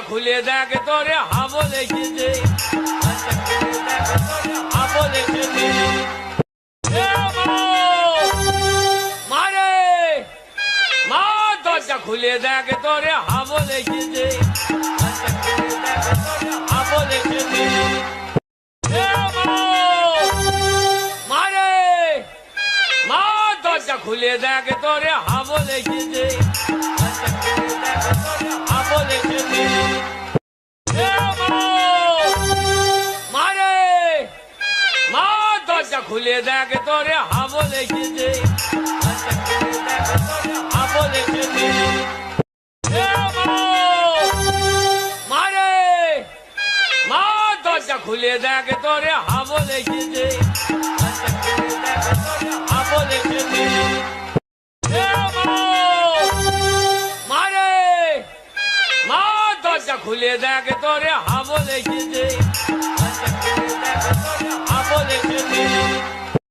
খুলে দেখ তোরে হাবল এসেছে দরজা খুলে দেখ তোরে হাবল এসেছে! মারে মা! দরজা খুলে দেখ তোরে হাবল এসেছে দরজা খুলে দেখ তোরে হাবল এসেছে! মারে মা! দরজা খুলে দেখ তোরে হাবল এসেছে দরজা খুলে দরজা খুলে দেখ তোরে হাবল এসেছে। হাবল এসেছে! মারে মা! দরজা খুলে দেখ তোরে হাবল এসেছে। হাবল খুলে দেখ তোরে হাবল এসেছে। Música